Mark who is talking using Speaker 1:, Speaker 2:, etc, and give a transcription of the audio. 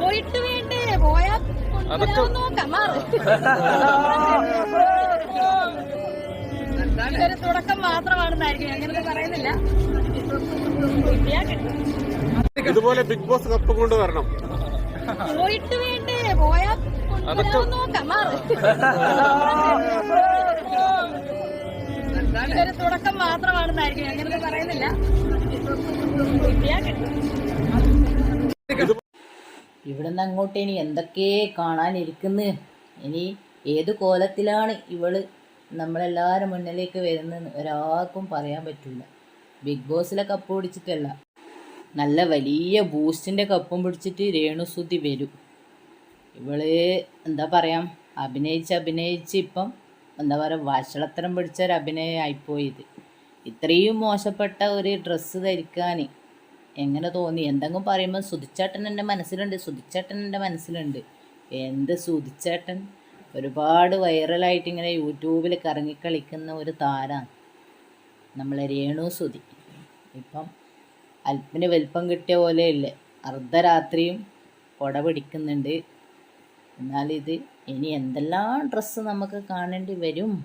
Speaker 1: പോയിട്ട് വേണ്ടേ? പോയാ നോക്കാം. മാറ്. ഇതൊരു തുടക്കം മാത്രമാണെന്നായിരിക്കും. അങ്ങനെ പറയുന്നില്ല.
Speaker 2: ഇതുപോലെ ബിഗ് ബോസ് കപ്പ് കൊണ്ടുവരണം
Speaker 1: പോയിട്ട് വേണ്ടേ? പോയാ നോക്കാം. മാറ്. ഇതൊരു തുടക്കം മാത്രമാണെന്നായിരിക്കും. അങ്ങനെ പറയുന്നില്ല.
Speaker 3: ഇവിടുന്ന് അങ്ങോട്ട് ഇനി എന്തൊക്കെ കാണാനിരിക്കുന്നു? ഇനി ഏത് കോലത്തിലാണ് ഇവൾ നമ്മളെല്ലാവരും മുന്നിലേക്ക് വരുന്നതെന്ന് ഒരാൾക്കും പറയാൻ പറ്റില്ല. ബിഗ് ബോസിലെ കപ്പ് പിടിച്ചിട്ടല്ല. നല്ല വലിയ ബൂസ്റ്റിന്റെ കപ്പും പിടിച്ചിട്ട് രേണുസുതി വരും. ഇവൾ എന്താ പറയാം അഭിനയിച്ച് അഭിനയിച്ച് ഇപ്പം എന്താ പറയുക വഷളത്തരം പിടിച്ച ഒരു അഭിനയമായിപ്പോയി ഇത് ഇത്രയും മോശപ്പെട്ട ഒരു ഡ്രസ്സ് ധരിക്കാൻ എങ്ങനെ തോന്നി? എന്തെങ്കിലും പറയുമ്പോൾ സുധിച്ചേട്ടൻ എന്റെ മനസ്സിലുണ്ട് സുധിച്ചേട്ടൻ എന്റെ മനസ്സിലുണ്ട്. എന്ത് സുധിച്ചേട്ടൻ? ഒരുപാട് വൈറലായിട്ട് ഇങ്ങനെ യൂട്യൂബിൽ കറങ്ങിക്കളിക്കുന്ന ഒരു താരാണ്. നമ്മളെ രേണു സുധി. ഇപ്പം അല്പിന് വലിപ്പം കിട്ടിയ പോലെയല്ലേ അർദ്ധരാത്രിയും കൊട പിടിക്കുന്നുണ്ട്. എന്നാലിത് ഇനി എന്തെല്ലാം ഡ്രസ്സ് നമുക്ക് കാണേണ്ടി വരും?